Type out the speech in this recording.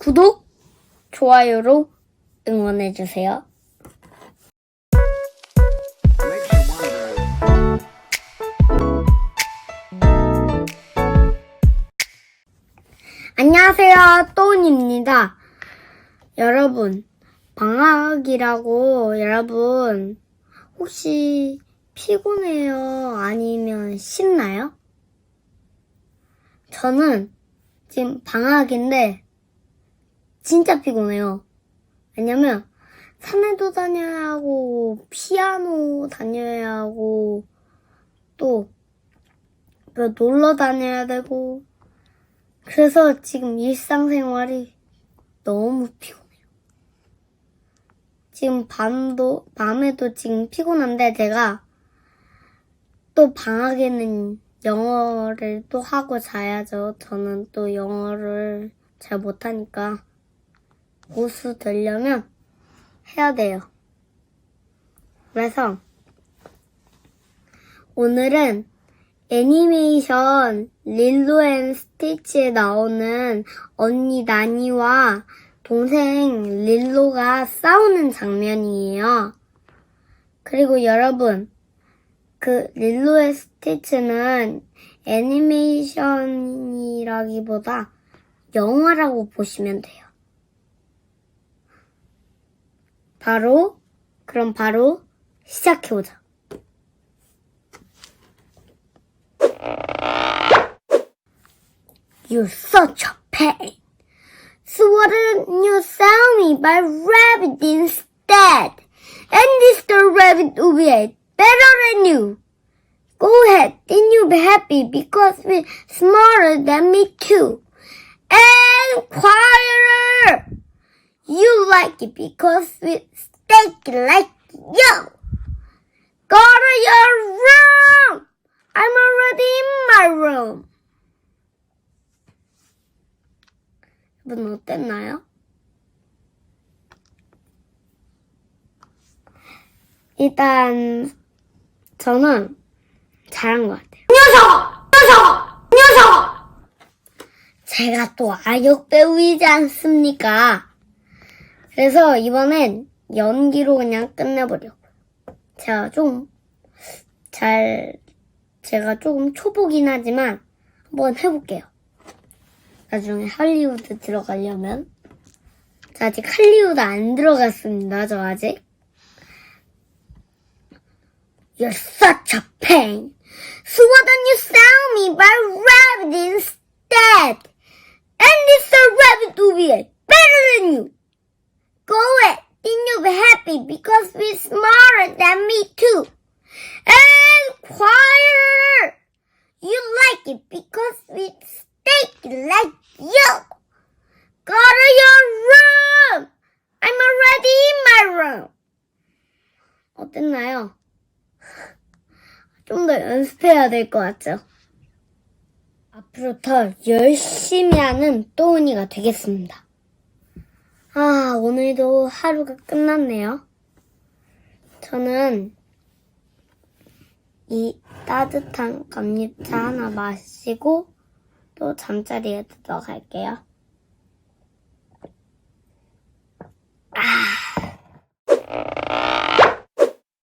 구독, 좋아요로 응원해주세요. 안녕하세요, 또은입니다. 여러분, 방학이라고 여러분, 혹시 피곤해요? 아니면 신나요? 저는 지금 방학인데, 진짜 피곤해요. 왜냐면, 산에도 다녀야 하고, 피아노 다녀야 하고, 또, 뭐 놀러 다녀야 되고, 그래서 지금 일상생활이 너무 피곤해요. 지금 밤도, 밤에도 지금 피곤한데 제가 또 방학에는 영어를 또 하고 자야죠. 저는 또 영어를 잘 못하니까 고수 되려면 해야 돼요. 그래서 오늘은 애니메이션 릴로 앤 스티치에 나오는 언니 나니와 동생 릴로가 싸우는 장면이에요. 그리고 여러분, 그 릴로 앤 스티치는 애니메이션이라기보다 영화라고 보시면 돼요. 바로, 그럼 바로 시작해보자. You're such a pain. So why didn't you sell me by rabbit instead? And Mr. Rabbit will be better than you. Go ahead, then you'll be happy because we're smarter than me too. And quieter. You like it because we steak like you. Go to your room. I'm already in my room. 여러분 어땠나요? 일단 저는 잘한 것 같아요. 녀석! 녀석! 녀석! 제가 또 아역 배우이지 않습니까? 그래서 이번엔 연기로 그냥 끝내보려고. 제가 좀 잘, 제가 조금 초보긴 하지만 한번 해볼게요. 나중에 할리우드 들어가려면. 저 아직 할리우드 안 들어갔습니다, 저 아직. You're such a pain. So why don't you sell me by rabbit instead? And this rabbit will be better than you. Go away, then you'll be happy because we're smarter than me too. And quieter. You like it because we steak like you. Go to your room. I'm already in my room. 어땠나요? 좀 더 연습해야 될 것 같죠? 앞으로 더 열심히 하는 또은이가 되겠습니다. 아, 오늘도 하루가 끝났네요. 저는 이 따뜻한 감잎차 하나 마시고 또 잠자리에 들어갈게요. 아,